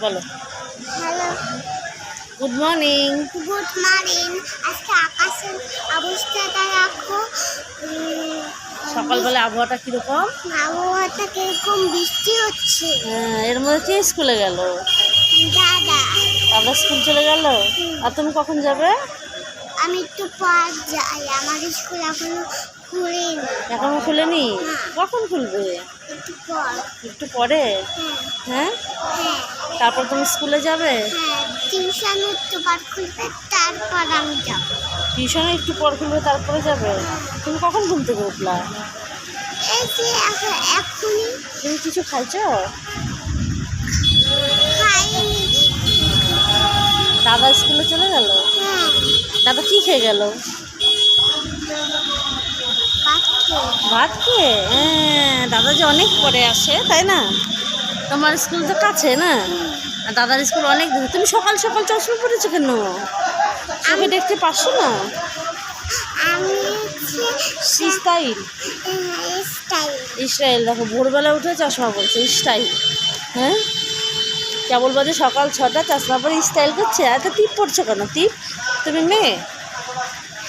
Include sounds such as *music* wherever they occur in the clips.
বলো। Hello. Good morning good morning আজকে আকাশের অবস্থাটা রাখো সকালবেলা আবহাওয়াটা কীরকম? আবহাওয়াটা কীরকম? বৃষ্টি হচ্ছে। হ্যাঁ, এর মধ্যে কে স্কুলে গেল? দাদা। আবার স্কুল চলে গেল? আর তুমি কখন যাবে? আমি একটু পর যাই। আমার স্কুল এখনও খুলেনি। এখনও খুলেনি? না। কখন খুলবে? একটু পর। একটু পরে? হ্যাঁ হ্যাঁ। হ্যাঁ? তারপর তুমি স্কুলে যাবে? হ্যাঁ টিউশন একটু পর খুলবে তারপর আমি যাব। টিউশনে একটু পর খুলবে তারপরে যাবে? তুমি কখন ঘুম থেকে উঠলা? এই যে এখন এখনই। তুমি কিছু খাইছো? দাদা স্কুলে চলে গেল? হ্যাঁ। দাদা কি খেয়ে গেল? ভাত খেয়ে? হ্যাঁ দাদা যে অনেক পরে আসে তাই না? তোমার স্কুল তো কাছে না? আর দাদার স্কুল অনেক দূর। তুমি সকাল সকাল চশমা পড়েছো কেন? আমি দেখতে পারছ না। স্টাইল। স্টাইল। দেখো ভোরবেলা উঠে চশমা পড়ছে স্টাইল। হ্যাঁ? কেবল বাজে সকাল ছটা চশমা পরে স্টাইল করছে। আর তো টিপ পড়ছো কেন? টিপ? তুমি মেয়ে?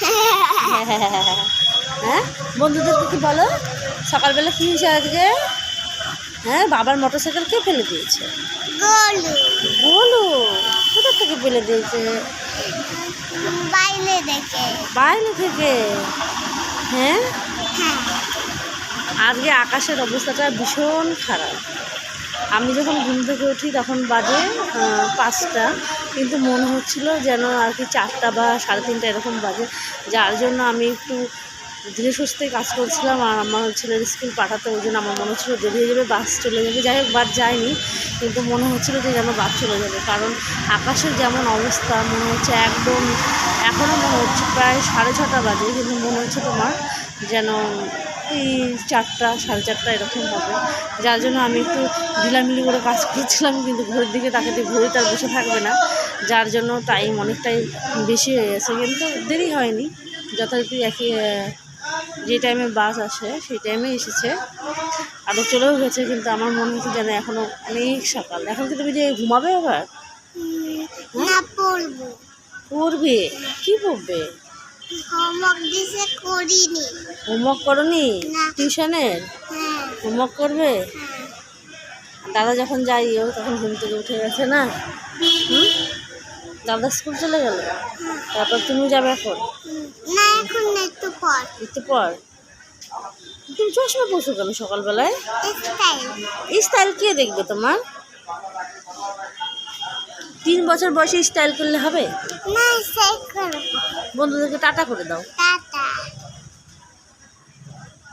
*laughs* হ্যাঁ? বন্ধুদেরকে কি বলো? সকালবেলা কী হয়েছে আজকে? হ্যাঁ বাবার মোটর সাইকেল কে ফেলে দিয়েছে? বলো কোথা থেকে ফেলে দিয়েছে? বাইরে দেখে বাইরে থেকে? হ্যাঁ? হ্যাঁ। আজকে আকাশের অবস্থাটা ভীষণ খারাপ। আমি যখন ঘুম থেকে উঠি তখন বাজে পাঁচটা। কিন্তু মনে হচ্ছিল যেন আর কি চারটা বা সাড়ে তিনটা এরকম বাজে। যার জন্য আমি একটু ধীরে সুস্থে কাজ করছিলাম আর আমার ছেলের স্কুল পাঠাতে, ওই জন্য আমার মনে হচ্ছিল দেরি হয়ে যাবে, বাস চলে যাবে। যাই হোক, বাস যায়নি, কিন্তু মনে হচ্ছিল যে যেন বাস চলে যাবে। কারণ আকাশের যেমন অবস্থা, মনে হচ্ছে একদম এখনও মনে হচ্ছে প্রায় সাড়ে ছটা বাজে, কিন্তু মনে হচ্ছে তোমার যেন এই চারটা, সাড়ে চারটা এরকম হবে। যার জন্য আমি একটু ঢিলামিলি করে কাজ করছিলাম, কিন্তু ঘড়ির দিকে তাকাতে ঘড়ি তার বসে থাকবে না। যার জন্য টাইম অনেকটাই বেশি হয়ে গেছে, কিন্তু দেরি হয়নি। যথারীতি একই যে টাইমে বাস আসে সেই টাইমে এসেছে। আরও চলেও গেছে কিন্তু আমার মনে হচ্ছে যেন এখনও অনেক সকাল। এখন কি তুমি যে ঘুমাবে আবার? পড়ব। কি পড়বে? হোমওয়ার্ক করিনি। টিউশনের? হ্যাঁ। হোমওয়ার্ক করবে? হ্যাঁ। দাদা যখন যাই ও তখন ঘুম থেকে উঠে গেছে না? দাদা স্কুল চলে গেল? তারপর তুমি যাবে এখন? একটু পর। তুমি চশমা পরছো কেন সকালবেলায়? স্টাইল। স্টাইল কে দেখবে তোমার? তিন বছর বয়সে স্টাইল করলে হবে? না বন্ধুদেরকে টাটা করে দাও।